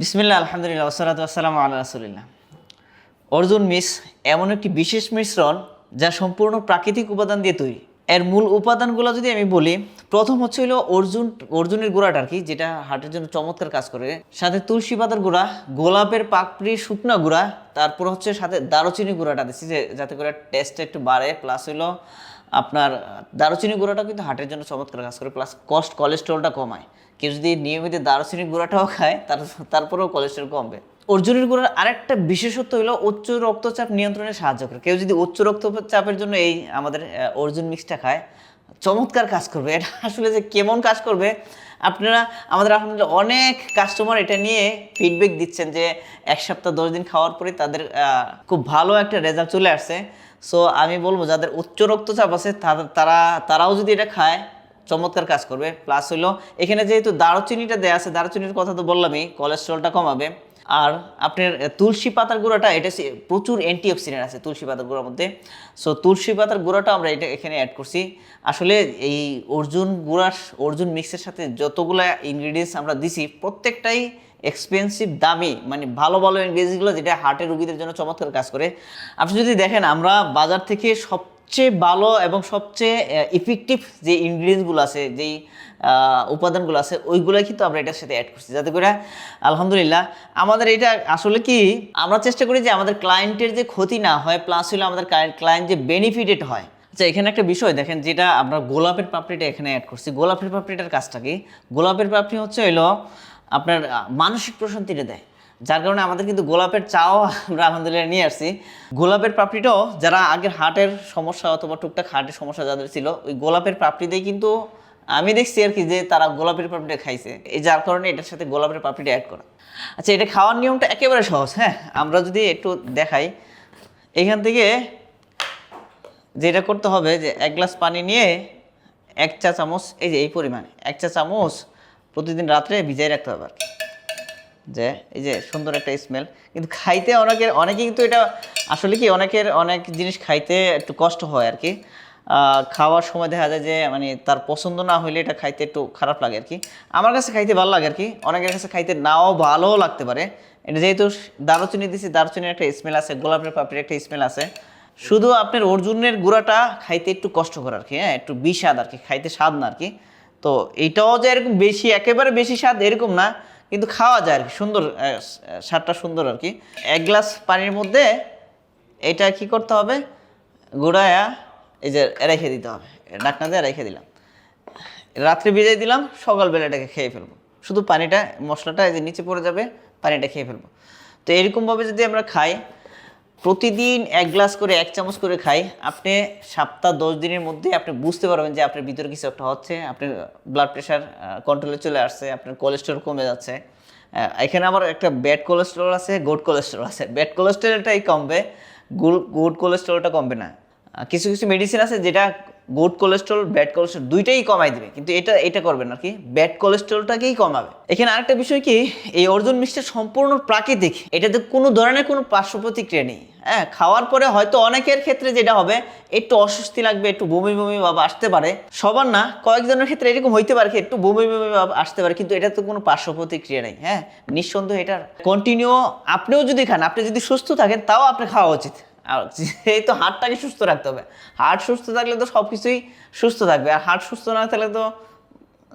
বিসমিল্লা আলহামদুলিল্লাহ ওসালাত আসসালাম আল্লাহ রাসুলিল্লাহ। অর্জুন মিস, এমন একটি বিশেষ মিশ্রণ যা সম্পূর্ণ প্রাকৃতিক উপাদান দিয়ে তৈরি। এর মূল উপাদানগুলো যদি আমি বলি, প্রথম হচ্ছে হলো অর্জুন, অর্জুনের গুঁড়াটা আর কি, যেটা হার্টের জন্য চমৎকার কাজ করে। সাথে তুলসী পাতার গুঁড়া, গোলাপের পাপড়ি, শুকনা গুঁড়া, তারপর হচ্ছে সাথে দারুচিনি গুঁড়াটা দিচ্ছি যে, যাতে করে টেস্টটা একটু বাড়ে প্লাস হলো আপনার দারুচিনি গুঁড়াটাও কিন্তু হার্টের জন্য চমৎকার কাজ করে প্লাস কস্ট কোলেস্ট্রলটা কমায়। কেউ যদি নিয়মিত দারুচিনি গুঁড়াটাও খায়, তার, তারপরেও কোলেস্ট্রল কমবে। অর্জুনের গুঁড়ার আরেকটা বিশেষত্ব হলো উচ্চ রক্তচাপ নিয়ন্ত্রণে সাহায্য করে। কেউ যদি উচ্চ রক্তচাপের জন্য এই আমাদের অর্জুন মিক্সটা খায় চমৎকার কাজ করবে। এটা আসলে যে কেমন কাজ করবে, আপনারা আমাদের আলহামদুলিল্লাহ অনেক কাস্টমার এটা নিয়ে ফিডব্যাক দিচ্ছেন যে এক সপ্তাহ, দশ দিন খাওয়ার পরে তাদের খুব ভালো একটা রেজাল্ট চলে আসছে। সো আমি বলব, যাদের উচ্চ রক্তচাপ আছে তারা, তারাও যদি এটা খায়, চমৎকার কাজ করবে। প্লাস হলো এখানে যেহেতু দারুচিনিটা দেওয়া আছে, দারুচিনির কথা তো বললামই কোলেস্ট্রলটা কমাবে। আর আপনার তুলসী পাতার গুঁড়াটা, এটা প্রচুর অ্যান্টিঅক্সিডেন্ট আছে তুলসী পাতার গুঁড়ার মধ্যে। সো তুলসী পাতার গুঁড়াটা আমরা এটা এখানে অ্যাড করছি। আসলে এই অর্জুন গুঁড়ার, অর্জুন মিক্সের সাথে যতগুলা ইনগ্রিডিয়েন্টস আমরা দিছি, প্রত্যেকটাই এক্সপেন্সিভ দামি মানে ভালো ভালো ইনগ্রিডিয়েন্টসগুলো যেটা হার্টের রুগীদের জন্য চমৎকার কাজ করে। আপনি যদি দেখেন, আমরা বাজার থেকে সবচেয়ে ভালো এবং সবচেয়ে ইফেক্টিভ যে ইনগ্রিডিয়েন্টসগুলো আছে, যেই উপাদানগুলো আছে, ওইগুলোই কিন্তু আমরা এটার সাথে অ্যাড করছি। যাতে করে, আলহামদুলিল্লাহ, আমাদের এটা আসলে কি, আমরা চেষ্টা করি যে আমাদের ক্লায়েন্টের যে ক্ষতি না হয় প্লাস হলো আমাদের ক্লায়েন্ট যে বেনিফিটেড হয়। আচ্ছা এখানে একটা বিষয় দেখেন, যেটা আমরা গোলাপের পাপড়িটা এখানে অ্যাড করছি। গোলাপের পাপড়িটার কাজটা কি? গোলাপের পাপড়ি হচ্ছে হইল আপনার মানসিক প্রশান্তিটা দেয়। যার কারণে আমাদের কিন্তু গোলাপের চাও আমরা আলহামদুলিল্লাহ নিয়ে আসছি। গোলাপের পাপড়িটাও যারা আগের হার্টের সমস্যা অথবা টুকটাক হার্টের সমস্যা যাদের ছিল, ওই গোলাপের পাপড়িতেই কিন্তু আমি দেখছি আর কি যে তারা গোলাপের পাপড়িটা খাইছে। এই যার কারণে এটার সাথে গোলাপের পাপড়িটা অ্যাড করা। আচ্ছা এটা খাওয়ার নিয়মটা একেবারে সহজ হ্যাঁ? আমরা যদি একটু দেখাই। এখান থেকে যেটা করতে হবে যে এক গ্লাস পানি নিয়ে এক চা চামচ, এই যে এই পরিমাণে, এক চা চামচ প্রতিদিন রাত্রে ভিজাই রাখতে হবে আর কি। যে এই যে সুন্দর একটা স্মেল কিন্তু খাইতে অনেকের অনেকে কিন্তু এটা আসলে কি অনেকের অনেক জিনিস খাইতে একটু কষ্ট হয় আর কি। খাওয়ার সময় দেখা যায় যে মানে তার পছন্দ না হইলে এটা খাইতে একটু খারাপ লাগে আর কি। আমার কাছে খাইতে ভালো লাগে আর কি। অনেকের কাছে খাইতে নাও ভালোও লাগতে পারে। এটা যেহেতু দারুচিনি দিছি, দারুচিনির একটা স্মেল আছে, গোলাপের পাপড়ির একটা স্মেল আছে। শুধু আপনার অর্জুনের গুঁড়াটা খাইতে একটু কষ্ট করে আর কি হ্যাঁ? একটু বিষাদ আর কি, খাইতে স্বাদ না আর কি। তো এইটাও যে এরকম বেশি, একেবারে বেশি স্বাদ এরকম না। কিন্তু খাওয়া যায় আর কি, সুন্দর স্বাদটা সুন্দর আর কি। এক গ্লাস পানির মধ্যে এটা কি করতে হবে? গুড়ায়া এই যে রেখে দিতে হবে। ডাকনা দিয়ে রেখে দিলাম। রাত্রে ভিজাই দিলাম, সকালবেলা এটাকে খেয়ে ফেলব। শুধু পানিটা, মশলাটা এই যে নিচে পড়ে যাবে, পানিটা খেয়ে ফেলব। তো এরকমভাবে যদি আমরা খাই প্রতিদিন এক গ্লাস করে, এক চামচ করে খাই। আপনি সপ্তাহ দশ দিনের মধ্যে আপনি বুঝতে পারবেন যে আপনার ভিতরে কিছু একটা হচ্ছে, আপনার ব্লাড প্রেশার কন্ট্রোলে চলে আসছে, আপনার কোলেস্ট্রল কমে যাচ্ছে। এখানে আবার একটা ব্যাড কোলেস্ট্রল আছে গুড কোলেস্ট্রল আছে। ব্যাড কোলেস্ট্রলটাই কমবে গুড গুড কোলেস্ট্রলটা কমবে না। কিছু কিছু মেডিসিন আছে যেটা গুড কোলেস্ট্রল ব্যাড কোলেস্ট্রল দুইটাই কমাই দিবে। কিন্তু এটা এটা করবে না কি ব্যাড কোলেস্ট্রলটাকেই কমাবে। এখানে আরেকটা বিষয় কি, এই অর্জুন মিষ্টি সম্পূর্ণ প্রাকৃতিক, এটাতে কোনো ধরনের কোনো পার্শ্ব প্রতিক্রিয়া নেই। হ্যাঁ খাওয়ার পরে হয়তো অনেকের ক্ষেত্রে যেটা হবে, একটু অস্বস্তি লাগবে, একটু বমি বমি ভাব আসতে পারে। সবার না, কয়েকজনের ক্ষেত্রে এরকম হইতে পারে কি, একটু বমি বমি ভাব আসতে পারে, কিন্তু এটা তো কোনো পার্শ্ব প্রতিক্রিয়া নেই। হ্যাঁ নিঃসন্দেহে এটার কন্টিনিউ আপনিও যদি খান, আপনি যদি সুস্থ থাকেন, তাও আপনি খাওয়া উচিত। আর এই তো হার্টটাকে সুস্থ রাখতে হবে। হার্ট সুস্থ থাকলে তো সব কিছুই সুস্থ থাকবে। আর হার্ট সুস্থ না থাকলে তো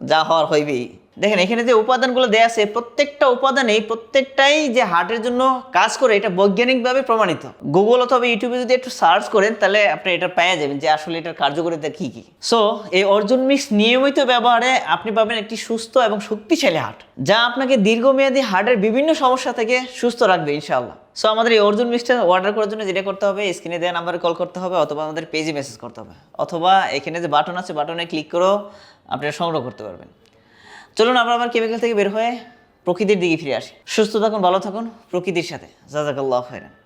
যা হওয়ার হইবেই। দেখেন, এখানে যে উপাদানগুলো দেওয়া আছে, প্রত্যেকটা উপাদানে প্রত্যেকটাই যে হার্টের জন্য কাজ করে, এটা বৈজ্ঞানিকভাবে প্রমাণিত। গুগল অথবা ইউটিউবে যদি একটু সার্চ করেন, তাহলে আপনি এটা পেয়ে যাবেন যে আসলে এটার কার্যকারিতা কী কী। সো এই অর্জুন মিক্স নিয়মিত ব্যবহারে আপনি পাবেন একটি সুস্থ এবং শক্তিশালী হার্ট যা আপনাকে দীর্ঘমেয়াদী হার্টের বিভিন্ন সমস্যা থেকে সুস্থ রাখবে, ইনশাআল্লাহ। সো আমাদের এই অর্জুন মিক্সটা অর্ডার করার জন্য যেটা করতে হবে স্ক্রিনে দেওয়া নাম্বারে কল করতে হবে, অথবা আমাদের পেজে মেসেজ করতে হবে। অথবা এখানে যে বাটন আছে বাটনে ক্লিক করেও আপনারা সংগ্রহ করতে পারবেন। চলুন আমরা আবার কেমিক্যাল থেকে বের হয়ে প্রকৃতির দিকে ফিরে আসি। সুস্থ থাকুন, ভালো থাকুন প্রকৃতির সাথে। জাজাকাল্লাহ খায়রান।